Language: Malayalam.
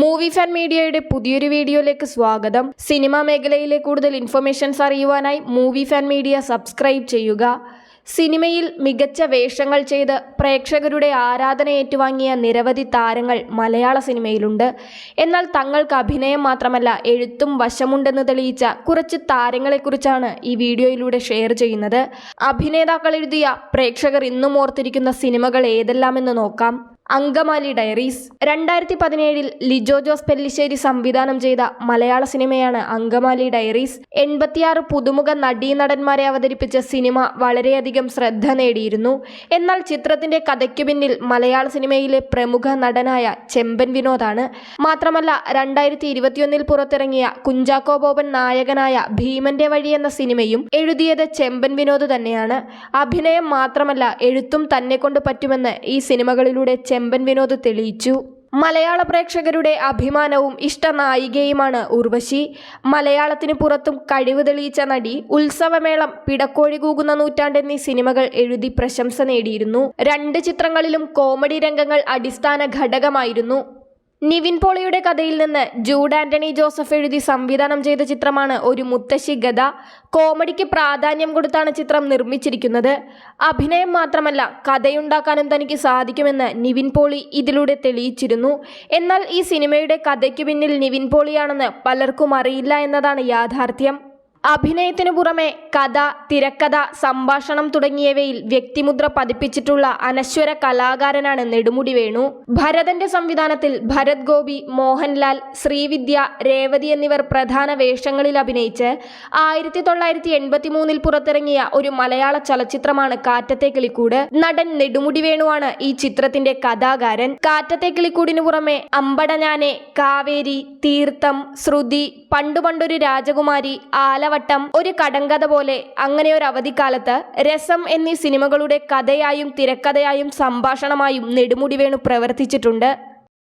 മൂവി ഫാൻ മീഡിയയുടെ പുതിയൊരു വീഡിയോയിലേക്ക് സ്വാഗതം. സിനിമാ മേഖലയിലെ കൂടുതൽ ഇൻഫർമേഷൻസ് അറിയുവാനായി മൂവി ഫാൻ മീഡിയ സബ്സ്ക്രൈബ് ചെയ്യുക. സിനിമയിൽ മികച്ച വേഷങ്ങൾ ചെയ്ത് പ്രേക്ഷകരുടെ ആരാധന ഏറ്റുവാങ്ങിയ നിരവധി താരങ്ങൾ മലയാള സിനിമയിലുണ്ട്. എന്നാൽ തങ്ങൾക്ക് അഭിനയം മാത്രമല്ല എഴുത്തും വശമുണ്ടെന്ന് തെളിയിച്ച കുറച്ച് താരങ്ങളെക്കുറിച്ചാണ് ഈ വീഡിയോയിലൂടെ ഷെയർ ചെയ്യുന്നത്. അഭിനേതാക്കൾ എഴുതിയ പ്രേക്ഷകർ ഇന്നും ഓർത്തിരിക്കുന്ന സിനിമകൾ ഏതെല്ലാമെന്ന് നോക്കാം. അങ്കമാലി ഡയറീസ്. രണ്ടായിരത്തി പതിനേഴിൽ ലിജോ ജോസ് പെല്ലിശ്ശേരി സംവിധാനം ചെയ്ത മലയാള സിനിമയാണ് അങ്കമാലി ഡയറീസ്. എൺപത്തിയാറ് പുതുമുഖ നടീനടന്മാരെ അവതരിപ്പിച്ച സിനിമ വളരെയധികം ശ്രദ്ധ നേടിയിരുന്നു. എന്നാൽ ചിത്രത്തിന്റെ കഥയ്ക്കു പിന്നിൽ മലയാള സിനിമയിലെ പ്രമുഖ നടനായ ചെമ്പൻ വിനോദാണ്. മാത്രമല്ല രണ്ടായിരത്തി ഇരുപത്തിയൊന്നിൽ പുറത്തിറങ്ങിയ കുഞ്ചാക്കോ ബോബൻ നായകനായ ഭീമന്റെ വഴി എന്ന സിനിമയും എഴുതിയത് ചെമ്പൻ വിനോദ് തന്നെയാണ്. അഭിനയം മാത്രമല്ല എഴുത്തും തന്നെ കൊണ്ട് പറ്റുമെന്ന് ഈ സിനിമകളിലൂടെ ചെമ്പൻ വിനോദ് തെളിയിച്ചു. മലയാള പ്രേക്ഷകരുടെ അഭിമാനവും ഇഷ്ടനായികയുമാണ് ഉർവശി. മലയാളത്തിന് പുറത്തും കഴിവ് തെളിയിച്ച നടി ഉത്സവമേളം പിടക്കോഴി കൂകുന്ന നൂറ്റാണ്ട് എന്നീ സിനിമകൾ എഴുതി പ്രശംസ നേടിയിരുന്നു. രണ്ട് ചിത്രങ്ങളിലും കോമഡി രംഗങ്ങൾ അടിസ്ഥാന ഘടകമായിരുന്നു. നിവിൻ പോളിയുടെ കഥയിൽ നിന്ന് ജൂഡ് ആന്റണി ജോസഫ് എഴുതി സംവിധാനം ചെയ്ത ചിത്രമാണ് ഒരു മുത്തശ്ശി ഗത കോമഡിക്ക് പ്രാധാന്യം കൊടുത്താണ് ചിത്രം നിർമ്മിച്ചിരിക്കുന്നത്. അഭിനയം മാത്രമല്ല കഥയുണ്ടാക്കാനും തനിക്ക് സാധിക്കുമെന്ന് നിവിൻ പോളി ഇതിലൂടെ തെളിയിച്ചിരുന്നു. എന്നാൽ ഈ സിനിമയുടെ കഥയ്ക്ക് പിന്നിൽ നിവിൻ പോളിയാണെന്ന് പലർക്കും അറിയില്ല എന്നതാണ് യാഥാർത്ഥ്യം. അഭിനയത്തിനു പുറമെ കഥ തിരക്കഥ സംഭാഷണം തുടങ്ങിയവയിൽ വ്യക്തിമുദ്ര പതിപ്പിച്ചിട്ടുള്ള അനശ്വര കലാകാരനാണ് നെടുമുടി വേണു. ഭരതന്റെ സംവിധാനത്തിൽ ഭരത് ഗോപി മോഹൻലാൽ ശ്രീവിദ്യ രേവതി എന്നിവർ പ്രധാന വേഷങ്ങളിൽ അഭിനയിച്ച് ആയിരത്തി തൊള്ളായിരത്തി എൺപത്തി മൂന്നിൽ പുറത്തിറങ്ങിയ ഒരു മലയാള ചലച്ചിത്രമാണ് കാറ്റത്തെ കിളിക്കൂട് നടൻ നെടുമുടി വേണുവാണ് ഈ ചിത്രത്തിന്റെ കഥാകാരൻ. കാറ്റത്തെ കിളിക്കൂടിനു പുറമെ അമ്പടഞ്ഞാനെ കാവേരി തീർത്ഥം ശ്രുതി പണ്ടുപണ്ടൊരു രാജകുമാരി രാജകുമാരി ആലവട്ടം ഒരു കടങ്കഥ പോലെ അങ്ങനെ ഒരു അവധിക്കാലത്ത് രസം എന്നീ സിനിമകളുടെ കഥയായും തിരക്കഥയായും സംഭാഷണമായും നെടുമുടി വേണു പ്രവർത്തിച്ചിട്ടുണ്ട്